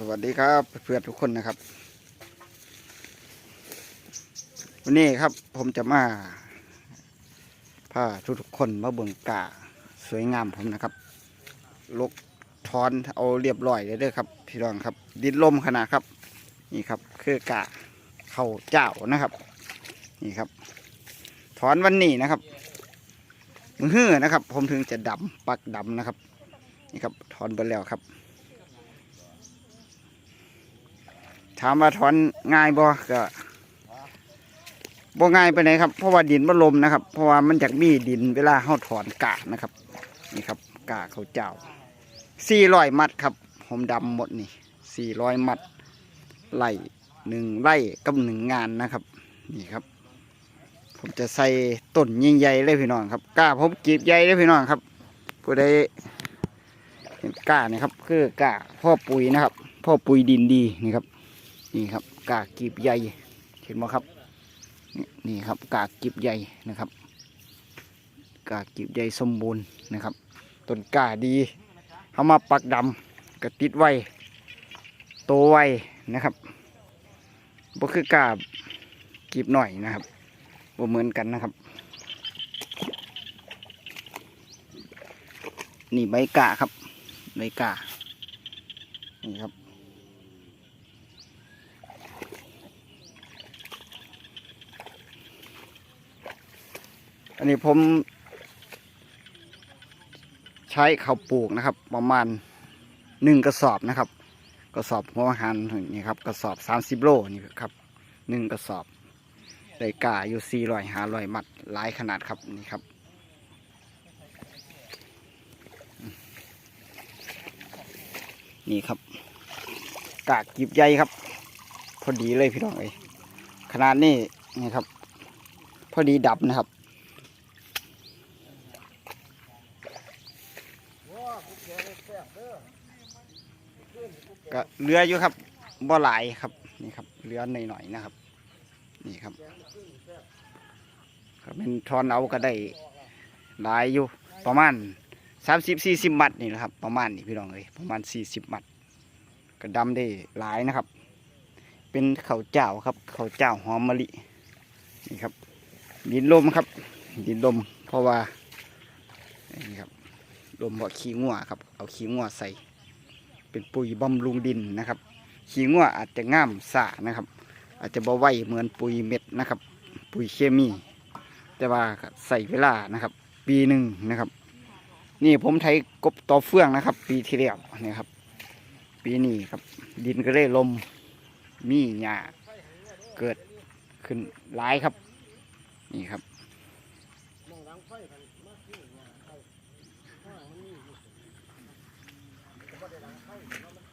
สวัสดีครับเพื่อนทุกคนนะครับ วันนี้ครับผมจะมาพาทุกๆคนมาเบิ่งกาสวยงามผมนะครับ ลกทอนเอาเรียบร้อยเลยเด้อครับพี่รองครับ ดินลมขนาดครับ นี่ครับคือกาเข้าเจ้านะครับ นี่ครับ ถอนวันนี้นะครับมือฮื้อนะครับ ผมถึงจะดำปักดำนะครับ นี่ครับถอนไปแล้วครับ ถามว่าถอนง่ายบ่ก็บ่ง่ายไปไหนครับเพราะว่าดินมันลมนะครับ เพราะว่ามันจากมีดินเวลาเฮาถอนกานะครับ นี่ครับกาเขาเจ้าสี่ร้อยมัดครับผมดำหมดนี่สี่ร้อยมัดไล่หนึ่งไล่กับหนึ่งงานนะครับ นี่ครับ ผมจะใส่ต้นยิ่งใหญ่เลยพี่น้องครับกาผมกีบใหญ่เลยพี่น้องครับผู้ใดเห็นกาเนี่ยครับ คือกาพ่อปุ๋ยนะครับ พ่อปุ๋ยดินดีนี่ครับ นี่ครับกากกีบใหญ่เห็นไหมครับนี่ครับกากกีบใหญ่นะครับ กากกีบใหญ่สมบูรณ์นะครับต้นกาดีเขามาปักดำกระติดไว้โตไวนะครับบ่คือกาบกีบหน่อยนะครับบ่เหมือนกันนะครับ นี่ใบกาครับใบกานี่ครับ อันนี้ผม ใช้ข้าวปลูกนะครับ ประมาณหนึ่งกระสอบนะครับ กระสอบหัวหารนี่ครับกระสอบสามสิบโลนี่ครับหนึ่งกระสอบได้กาอยู่สี่ร้อยห้าร้อยมัดหลายขนาดครับนี่ครับนี่ครับ กากกิบใหญ่ครับ พอดีเลยพี่น้องเอ้ยขนาดนี้นี่ครับ พอดีดับนะครับ ก็เหลืออยู่ครับบ่หลายครับนี่ครับเหลือหน่อยๆนะครับ นี่ครับก็เป็นทอนเอาก็ได้หลายอยู่ประมาณสามสิบสี่สิบมัดนี่นะครับ ประมาณนี้พี่น้องเลยประมาณสี่สิบมัดก็ดำได้หลายนะครับ เป็นเขาเจ้าครับเขาเจ้าหอมมะลินี่ครับ ดินลมครับ ดินลมเพราะว่านี่ครับ ลมเพาะขี้งัวครับ เอาขี้งัวใส่ เป็นปุ๋ยบำรุงดินนะครับ ขี้งัวอาจจะง่ามสานะครับ อาจจะบ่ไหวเหมือนปุ๋ยเม็ดนะครับ ปุ๋ยเคมี แต่ว่าใส่เวลานะครับ ปีหนึ่งนะครับ นี่ผมไถกบต่อเฟื่องนะครับ ปีที่แล้วนะครับ ปีนี้ครับ ดินก็ได้ลมมีหญ้าเกิดขึ้นหลายครับ นี่ครับ Hey,